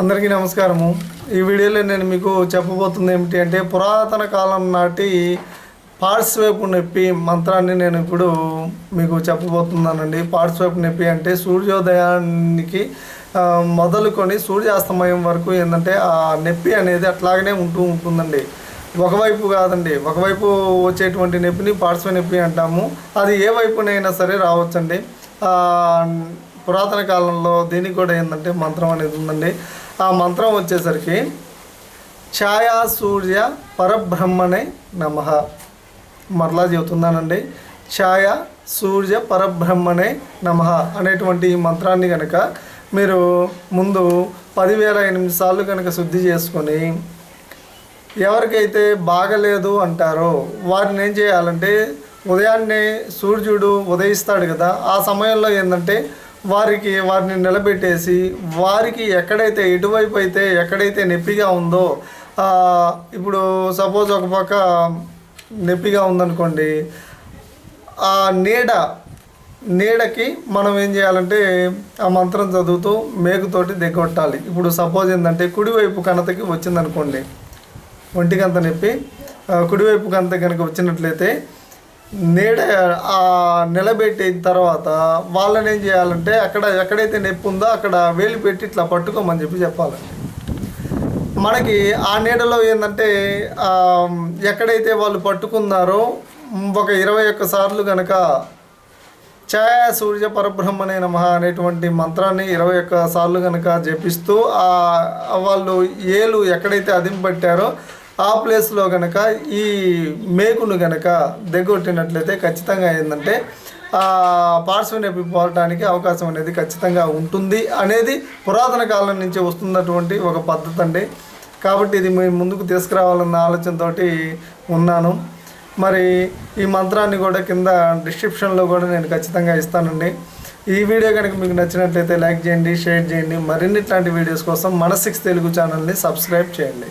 అందరికీ నమస్కారము. ఈ వీడియోలో నేను మీకు చెప్పబోతుంది ఏమిటి అంటే పురాతన కాలం నాటి పార్శ్వైపు నొప్పి మంత్రాన్ని నేను ఇప్పుడు మీకు చెప్పబోతున్నానండి. పార్శ్వైపు నొప్పి అంటే సూర్యోదయానికి మొదలుకొని సూర్యాస్తమయం వరకు ఏంటంటే ఆ నొప్పి అనేది అట్లాగనే ఉంటూ ఉంటుందండి. ఒకవైపు కాదండి ఒకవైపు వచ్చేటువంటి నొప్పిని పార్శ్వ నొప్పి అంటాము. అది ఏ వైపునైనా సరే రావచ్చండి. పురాతన కాలంలో దీనికి కూడా ఏంటంటే మంత్రం అనేది ఉందండి. ఆ మంత్రం వచ్చేసరికి ఛాయా సూర్య పరబ్రహ్మణే నమ. మరలా చెబుతున్నానండి. ఛాయ సూర్య పరబ్రహ్మణే నమ అనేటువంటి ఈ మంత్రాన్ని కనుక మీరు ముందు పదివేల ఎనిమిది సార్లు కనుక శుద్ధి చేసుకొని ఎవరికైతే బాగలేదు అంటారో వారిని ఏం చేయాలంటే ఉదయాన్నే సూర్యుడు ఉదయిస్తాడు కదా ఆ సమయంలో ఏంటంటే వారికి వారిని నిలబెట్టేసి వారికి ఎక్కడైతే ఎటువైపు అయితే ఎక్కడైతే నొప్పిగా ఉందో ఇప్పుడు సపోజ్ ఒక పక్క నొప్పిగా ఉందనుకోండి ఆ నీడ నీడకి మనం ఏం చేయాలంటే ఆ మంత్రం చదువుతూ మేకుతోటి దిగొట్టాలి. ఇప్పుడు సపోజ్ ఏంటంటే కుడివైపు కణతకి వచ్చిందనుకోండి ఒంటికంత నొప్పి కుడివైపు కంత కనుక వచ్చినట్లయితే నీడ ఆ నిలబెట్టిన తర్వాత వాళ్ళని ఏం చేయాలంటే అక్కడ ఎక్కడైతే నొప్పి ఉందో అక్కడ వేలు పెట్టి ఇట్లా పట్టుకోమని చెప్పి చెప్పాలండి మనకి ఆ నీడలో ఏంటంటే ఎక్కడైతే వాళ్ళు పట్టుకున్నారో ఒక ఇరవై ఒక్క సార్లు కనుక ఛాయ సూర్య పరబ్రహ్మనే నమ అనేటువంటి మంత్రాన్ని ఇరవై ఒక్క సార్లు కనుక జపిస్తూ వాళ్ళు ఏలు ఎక్కడైతే అదింపట్టారో ఆ ప్లేస్లో కనుక ఈ మేకును కనుక దిగొట్టినట్లయితే ఖచ్చితంగా ఏంటంటే ఆ పార్శ్వ నొప్పి పోవడానికి అవకాశం అనేది ఖచ్చితంగా ఉంటుంది అనేది పురాతన కాలం నుంచి వస్తున్నటువంటి ఒక పద్ధతి అండి కాబట్టి ఇది మేము ముందుకు తీసుకురావాలన్న ఆలోచనతోటి ఉన్నాను. మరి ఈ మంత్రాన్ని కూడా కింద డిస్క్రిప్షన్లో కూడా నేను ఖచ్చితంగా ఇస్తానండి. ఈ వీడియో కనుక మీకు నచ్చినట్లయితే లైక్ చేయండి షేర్ చేయండి. మరిన్ని ఇట్లాంటి వీడియోస్ కోసం మన సిక్స్ తెలుగు ఛానల్ని సబ్స్క్రైబ్ చేయండి.